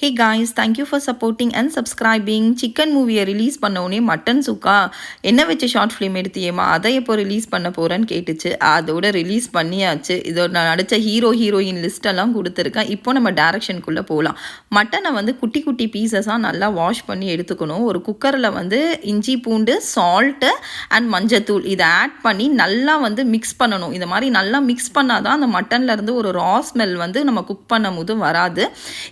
Hey guys thank you for supporting and subscribing chicken மூவியை release பண்ண உடனே mutton chukka. என்ன வச்சு ஷார்ட் ஃபிலிம் எடுத்தியேமா அதை எப்போ ரிலீஸ் பண்ண போகிறேன்னு கேட்டுச்சு. அதோட ரிலீஸ் பண்ணியாச்சு. இதோட நான் நடித்த ஹீரோ ஹீரோயின் லிஸ்ட்டெல்லாம் கொடுத்துருக்கேன். இப்போ நம்ம டேரக்ஷனுக்குள்ளே போகலாம் மட்டனை வந்து குட்டி குட்டி பீசஸாக நல்லா வாஷ் பண்ணி எடுத்துக்கணும். ஒரு குக்கரில் வந்து இஞ்சி பூண்டு சால்ட்டு அண்ட் மஞ்சத்தூள். இதை ஆட் பண்ணி நல்லா வந்து மிக்ஸ் பண்ணணும். இந்த மாதிரி நல்லா மிக்ஸ் பண்ணால் தான் அந்த மட்டன்லேருந்து ஒரு ரா ஸ்மெல் வந்து நம்ம குக் பண்ணும் போது வராது.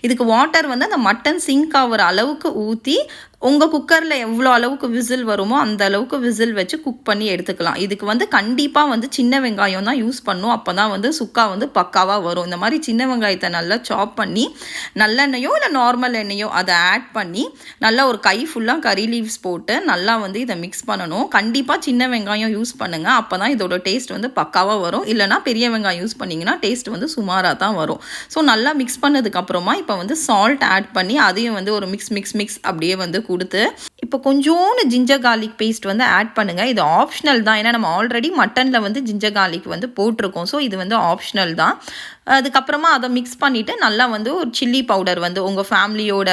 இதுக்கு வாட்டர் வந்து அந்த மட்டன் சிங்க் ஆகிற அளவுக்கு ஊற்றி உங்கள் குக்கரில் எவ்வளோ அளவுக்கு விசில் வருமோ அந்த அளவுக்கு விசில் வச்சு குக் பண்ணி எடுத்துக்கலாம். இதுக்கு வந்து கண்டிப்பாக வந்து சின்ன வெங்காயம் தான் யூஸ் பண்ணும். அப்போ தான் வந்து சுக்கா வந்து பக்காவாக வரும். இந்த மாதிரி சின்ன வெங்காயத்தை நல்லா சாப் பண்ணி நல்லெண்ணெயோ இல்லை நார்மல் எண்ணெயோ அதை ஆட் பண்ணி நல்லா ஒரு கை ஃபுல்லாக கறி லீவ்ஸ் போட்டு நல்லா வந்து இதை மிக்ஸ் பண்ணணும். கண்டிப்பாக சின்ன வெங்காயம் யூஸ் பண்ணுங்கள் அப்போ தான் இதோட டேஸ்ட் வந்து பக்காவாக வரும். இல்லைனா பெரிய வெங்காயம் யூஸ் பண்ணிங்கன்னா டேஸ்ட் வந்து சுமாராக தான் வரும். ஸோ நல்லா மிக்ஸ் பண்ணதுக்கப்புறமா இப்போ வந்து சால்ட் ஆட் பண்ணி அதையும் வந்து ஒரு மிக்ஸ் மிக்ஸ் மிக்ஸ் அப்படியே வந்து கொடுத்து இப்போ கொஞ்சோண்டு ஜிஞ்சர் கார்லிக் பேஸ்ட் வந்து ஆட் பண்ணுங்கள் இது ஆப்ஷனல் தான். ஏன்னா நம்ம ஆல்ரெடி மட்டனில் வந்து ஜிஞ்சர் கார்லிக் வந்து போட்டிருக்கோம். ஸோ இது வந்து ஆப்ஷனல் தான். அதுக்கப்புறமா அதை மிக்ஸ் பண்ணிவிட்டு நல்லா வந்து ஒரு சில்லி பவுடர் வந்து உங்கள் ஃபேமிலியோட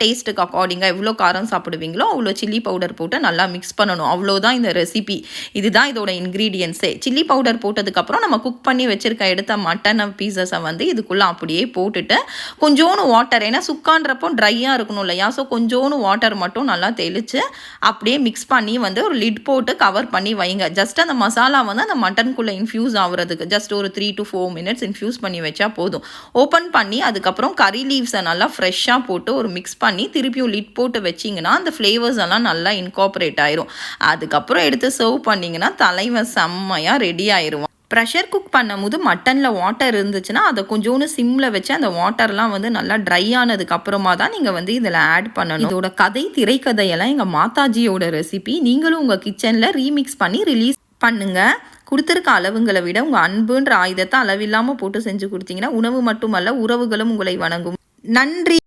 டேஸ்ட்டுக்கு அக்கார்டிங்காக எவ்வளோ காரம் சாப்பிடுவீங்களோ அவ்வளோ சில்லி பவுடர் போட்டு நல்லா மிக்ஸ் பண்ணணும். அவ்வளோதான் இந்த ரெசிபி இதுதான் இதோட இன்க்ரீடியன்ஸே சில்லி பவுடர் போட்டதுக்கப்புறம் நம்ம குக் பண்ணி வச்சுருக்க எடுத்த மட்டன் பீசஸை வந்து இதுக்குள்ளே அப்படியே போட்டுட்டு கொஞ்சோண்டு வாட்டர் ஏன்னா சுக்கான்றப்போ ட்ரையாக இருக்கணும் இல்லையா? ஸோ கொஞ்சோண்டு வாட்டர் மட்டும் நல்லா தெளித்து அப்படியே மிக்ஸ் பண்ணி வந்து ஒரு லிட் போட்டு கவர் பண்ணி வைங்க. ஜஸ்ட் அந்த மசாலா வந்து அந்த மட்டனுக்குள்ளே இன்ஃப்யூஸ் ஆகுறதுக்கு ஜஸ்ட் ஒரு three to four minutes infuse பண்ணி வச்சா போதும். ஓப்பன் பண்ணி அதுக்கப்புறம் கறி லீவ்ஸை நல்லா ஃப்ரெஷ்ஷாக போட்டு ஒரு மிக்ஸ் பண்ணி திருப்பியும் லிட் போட்டு வச்சிங்கன்னா அந்த ஃப்ளேவர்ஸ் எல்லாம் நல்லா இன்கார்பரேட் ஆயிரும். அதுக்கப்புறம் எடுத்து சர்வ் பண்ணிங்கன்னா தலைவன் செம்மையாக ரெடி ஆயிடுவான் ப்ரெஷர் குக் பண்ணும்போது மட்டனில் வாட்டர் இருந்துச்சுன்னா அதை கொஞ்சோண்டு சிம்மில் வச்சு அந்த வாட்டர்லாம் வந்து நல்லா ட்ரை ஆனதுக்கு அப்புறமா தான் நீங்கள் வந்து இதில் ஆட் பண்ணணும். இதோட கதை திரைக்கதையெல்லாம் எங்கள் மாதாஜியோட ரெசிபி நீங்களும் உங்கள் கிச்சனில் ரீமிக்ஸ் பண்ணி ரிலீஸ் பண்ணுங்கள் கொடுத்துருக்க அளவுங்களை விட உங்கள் அன்புன்ற ஆயுதத்தை அளவில்லாமல் போட்டு செஞ்சு கொடுத்தீங்கன்னா உணவு மட்டுமல்ல உறவுகளும் உங்களை வணங்கும். நன்றி.